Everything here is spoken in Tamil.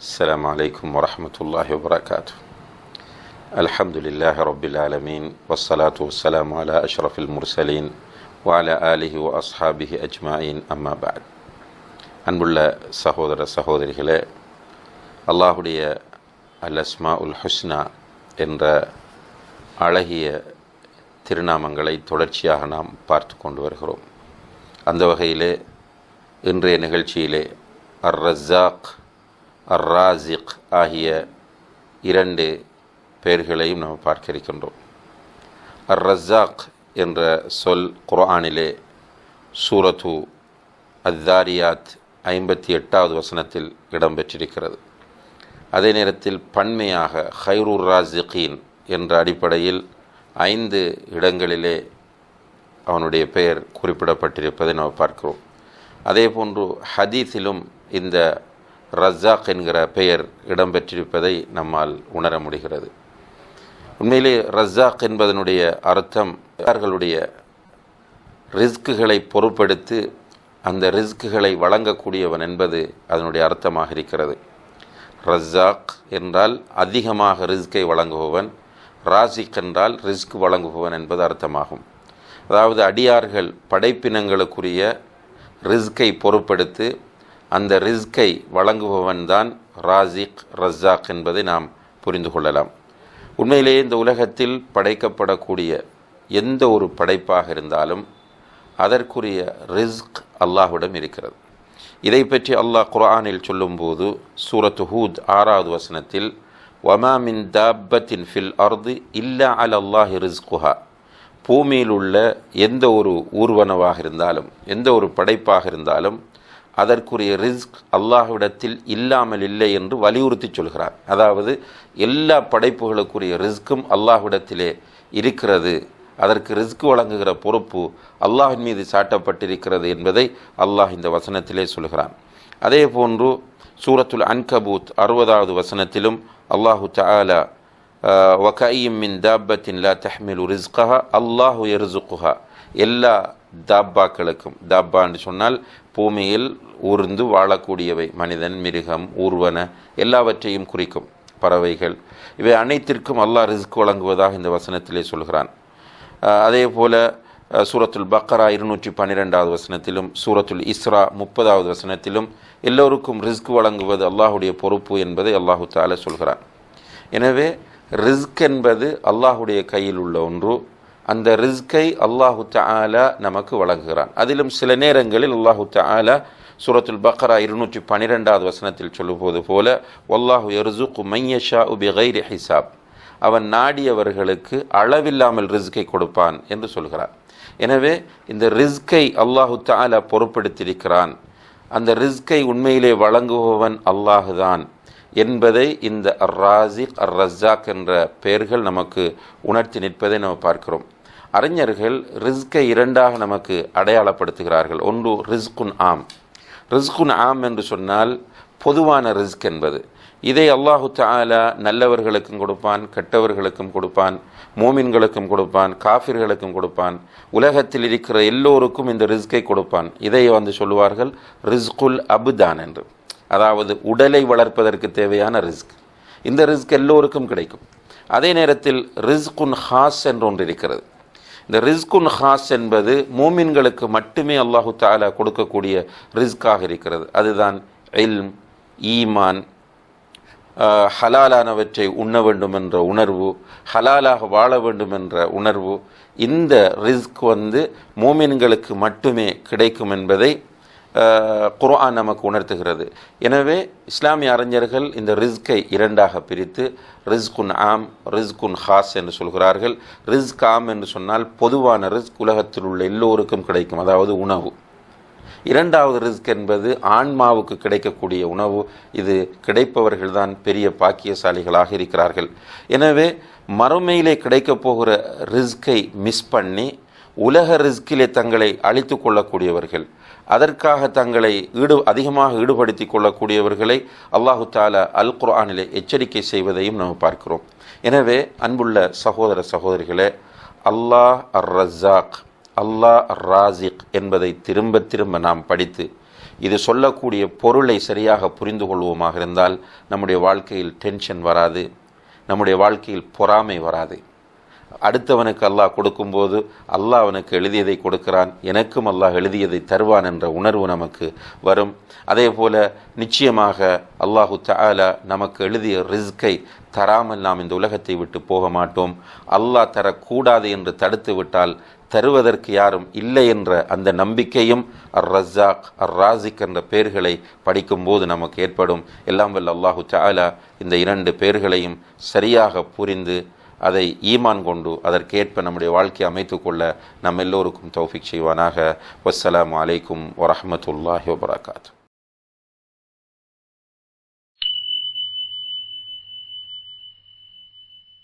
السلام عليكم ورحمة الله وبركاته الحمد لله رب العالمين والصلاة والسلام على أشرف المرسلين وعلى آله وأصحابه أجمعين أما بعد அன்புள்ள சகோதர சகோதரிகளே அல்லாஹுடைய அல் அஸ்மா உல் ஹுஸ்னா என்ற அழகிய திருநாமங்களை தொடர்ச்சியாக நாம் பார்த்து கொண்டு வருகிறோம் அந்த வகையிலே இன்றைய நிகழ்ச்சியிலே அர் ரஸாக் அர் ராசிக் ஆகிய இரண்டு பெயர்களையும் நாம் பார்க்க இருக்கின்றோம் அர் ரஸாக் என்ற சொல் குர்ஆனிலே சூரத்து அத்தாரியாத் ஐம்பத்தி எட்டாவது வசனத்தில் இடம்பெற்றிருக்கிறது. அதே நேரத்தில் பன்மையாக ஹைரூர் ராசிகீன் என்ற அடிப்படையில் ஐந்து இடங்களிலே அவனுடைய பெயர் குறிப்பிடப்பட்டிருப்பதை நாம் பார்க்கிறோம். அதே போன்று ஹதீஸிலும் இந்த ரஜாக் என்கிற பெயர் இடம்பெற்றிருப்பதை நம்மால் உணர முடிகிறது. உண்மையிலே ரஜாக் என்பதனுடைய அர்த்தம் அவர்களுடைய ரிஸ்க்குகளை பொறுப்படுத்து அந்த ரிஸ்க்குகளை வழங்கக்கூடியவன் என்பது அதனுடைய அர்த்தமாக இருக்கிறது. ரஸ்ஸாக் என்றால் அதிகமாக ரிஸ்கை வழங்குபவன் ராசிக் என்றால் ரிஸ்க் வழங்குபவன் என்பது அர்த்தமாகும். அதாவது அடியார்கள் படைப்பினங்களுக்குரிய ரிஸ்கை பொறுப்படுத்து அந்த ரிஸ்கை வழங்குபவன் தான் ராசிக் ரஸ்ஸாக் என்பதை நாம் புரிந்து கொள்ளலாம். உண்மையிலேயே இந்த உலகத்தில் படைக்கப்படக்கூடிய எந்த ஒரு படைப்பாக இருந்தாலும் அதற்குரிய ரிஸ்க் அல்லாஹ்விடம் இருக்கிறது. இதை பற்றி அல்லாஹ் குர்ஆனில் சொல்லும்போது சூரத்து ஹூத் ஆறாவது வசனத்தில் வமா மின் ஃபில் அர்து இல்லா அல் அல்லாஹி ரிஸ்குஹா. பூமியில் உள்ள எந்த ஒரு ஊர்வனவாக இருந்தாலும் எந்த ஒரு படைப்பாக இருந்தாலும் அதற்குரிய ரிஸ்க் அல்லாஹ்விடத்தில் இல்லாமல் இல்லை என்று வலியுறுத்தி சொல்கிறார். அதாவது எல்லா படைப்புகளுக்குரிய ரிஸ்க்கும் அல்லாஹ்விடத்திலே இருக்கிறது. அதற்கு ரிஸ்க் வழங்குகிற பொறுப்பு அல்லாஹின் மீது சாட்டப்பட்டிருக்கிறது என்பதை அல்லாஹ் இந்த வசனத்திலே சொல்கிறான். அதே போன்று சூரத்துல் அன்கபூத் அறுபதாவது வசனத்திலும் அல்லாஹு தாலா வகையும் மின் தாபத்தின் லா தஹ்மிலு ரிஸ்கஹா அல்லாஹு எர்சுக்குஹா எல்லா தாப்பாக்களுக்கும். தாப்பா என்று சொன்னால் பூமியில் ஊர்ந்து வாழக்கூடியவை. மனிதன் மிருகம் ஊர்வன எல்லாவற்றையும் குறிக்கும் பறவைகள். இவை அனைத்திற்கும் அல்லாஹ் ரிஸ்க் வழங்குவதாக இந்த வசனத்திலே சொல்கிறான். அதே போல சூரத்துல் பக்கரா இருநூற்றி பன்னிரெண்டாவது வசனத்திலும் சூரத்துல் இஸ்ரா முப்பதாவது வசனத்திலும் எல்லோருக்கும் ரிஸ்க் வழங்குவது அல்லாஹுடைய பொறுப்பு என்பதை அல்லாஹு தால சொல்கிறான். எனவே ரிஸ்க் என்பது அல்லாஹுடைய கையில் உள்ள ஒன்று அந்த ரிஸ்கை அல்லாஹு தாலா நமக்கு வழங்குகிறான். அதிலும் சில நேரங்களில் அல்லாஹு தாலா சூரத்துல் பக்ரா இருநூற்றி பன்னிரெண்டாவது வசனத்தில் சொல்லும்போது போல ஒல்லாஹு எர்சுக்கு மையஷா உபி ஹிசாப். அவன் நாடியவர்களுக்கு அளவில்லாமல் ரிஸ்கை கொடுப்பான் என்று சொல்கிறார் எனவே இந்த ரிஸ்கை அல்லாஹு தாலா பொறுப்படுத்தியிருக்கிறான் அந்த ரிஸ்கை உண்மையிலே வழங்குபவன் அல்லாஹுதான் என்பதை இந்த அர் ராசிக் அர் ரஸாக் என்ற பெயர்கள் நமக்கு உணர்த்தி நிற்பதை நம்ம பார்க்கிறோம். அறிஞர்கள் ரிஸ்கை இரண்டாக நமக்கு அடையாளப்படுத்துகிறார்கள். ஒன்று ரிஸ்குன் ஆம். ரிஸ்குன் ஆம் என்று சொன்னால் பொதுவான ரிஸ்க் என்பது. இதை அல்லாஹு தாலா நல்லவர்களுக்கும் கொடுப்பான் கெட்டவர்களுக்கும் கொடுப்பான் மோமின்களுக்கும் கொடுப்பான் காஃபிர்களுக்கும் கொடுப்பான். உலகத்தில் இருக்கிற எல்லோருக்கும் இந்த ரிஸ்கை கொடுப்பான். இதை வந்து சொல்லுவார்கள் ரிஸ்குல் அபுதான் என்று. அதாவது உடலை வளர்ப்பதற்கு தேவையான ரிஸ்க். இந்த ரிஸ்க் எல்லோருக்கும் கிடைக்கும். அதே நேரத்தில் ரிஸ்குன் ஹாஸ் என்று ஒன்று இருக்கிறது. இந்த ரிஸ்குன் ஹாஸ் என்பது மூமின்களுக்கு மட்டுமே அல்லாஹு தாலா கொடுக்கக்கூடிய ரிஸ்காக இருக்கிறது. அதுதான் இல்ம் ஈமான் ஹலாலானவற்றை உண்ண வேண்டும் என்ற உணர்வு ஹலாலாக வாழ வேண்டும் என்ற உணர்வு. இந்த ரிஸ்க் வந்து மூமின்களுக்கு மட்டுமே கிடைக்கும் என்பதை குர்ஆன் நமக்கு உணர்த்துகிறது. எனவே இஸ்லாமிய அறிஞர்கள் இந்த ரிஸ்கை இரண்டாக பிரித்து ரிஸ்குன் ஆம் ரிஸ்குன் ஹாஸ் என்று சொல்கிறார்கள். ரிஸ்க் ஆம் என்று சொன்னால் பொதுவான ரிஸ்க் உலகத்தில் உள்ள எல்லோருக்கும் கிடைக்கும் அதாவது உணவு. இரண்டாவது ரிஸ்க் என்பது ஆன்மாவுக்கு கிடைக்கக்கூடிய உணவு. இது கிடைப்பவர்கள்தான் பெரிய பாக்கியசாலிகளாக இருக்கிறார்கள். எனவே மறுமையிலே கிடைக்கப் போகிற ரிஸ்கை மிஸ் பண்ணி உலக ரிஸ்கிலே தங்களை அழித்து கொள்ளக்கூடியவர்கள் அதற்காக தங்களை ஈடு அதிகமாக ஈடுபடுத்தி கொள்ளக்கூடியவர்களை அல்லாஹு தாலா அல் குர்ஆனிலே எச்சரிக்கை செய்வதையும் நாம் பார்க்கிறோம். எனவே அன்புள்ள சகோதர சகோதரிகளே அல்லாஹ் அர் ரஸாக் அல்லாஹ் ராசிக் என்பதை திரும்ப திரும்ப நாம் படித்து இது சொல்லக்கூடிய பொருளை சரியாக புரிந்து கொள்வோமாக இருந்தால் நம்முடைய வாழ்க்கையில் டென்ஷன் வராது நம்முடைய வாழ்க்கையில் பொறாமை வராது. அடுத்தவனுக்கு அல்லாஹ் கொடுக்கும்போது அல்லாஹ் அவனுக்கு எழுதியதை கொடுக்கிறான். எனக்கும் அல்லாஹ் எழுதியதை தருவான் என்ற உணர்வு நமக்கு வரும். அதே போல் நிச்சயமாக அல்லாஹு தாலா நமக்கு எழுதிய ரிஸ்கை தராமல் நாம் இந்த உலகத்தை விட்டு போக மாட்டோம். அல்லாஹ் தரக்கூடாது என்று தடுத்து விட்டால் தருவதற்கு யாரும் இல்லை என்ற அந்த நம்பிக்கையும் அர் ரஸாக் அர் ராசிக் என்ற பெயர்களை படிக்கும்போது நமக்கு ஏற்படும். எல்லாம் வல்ல அல்லாஹு தஆலா இந்த இரண்டு பெயர்களையும் சரியாக புரிந்து அதை ஈமான் கொண்டு அதற்கேற்ப நம்முடைய வாழ்க்கையை அமைத்துக்கொள்ள நம் எல்லோருக்கும் தௌஃபிக் செய்வானாக. வசலாம் அலைக்கும் வரமத்துல்லாஹி வபரகாத்து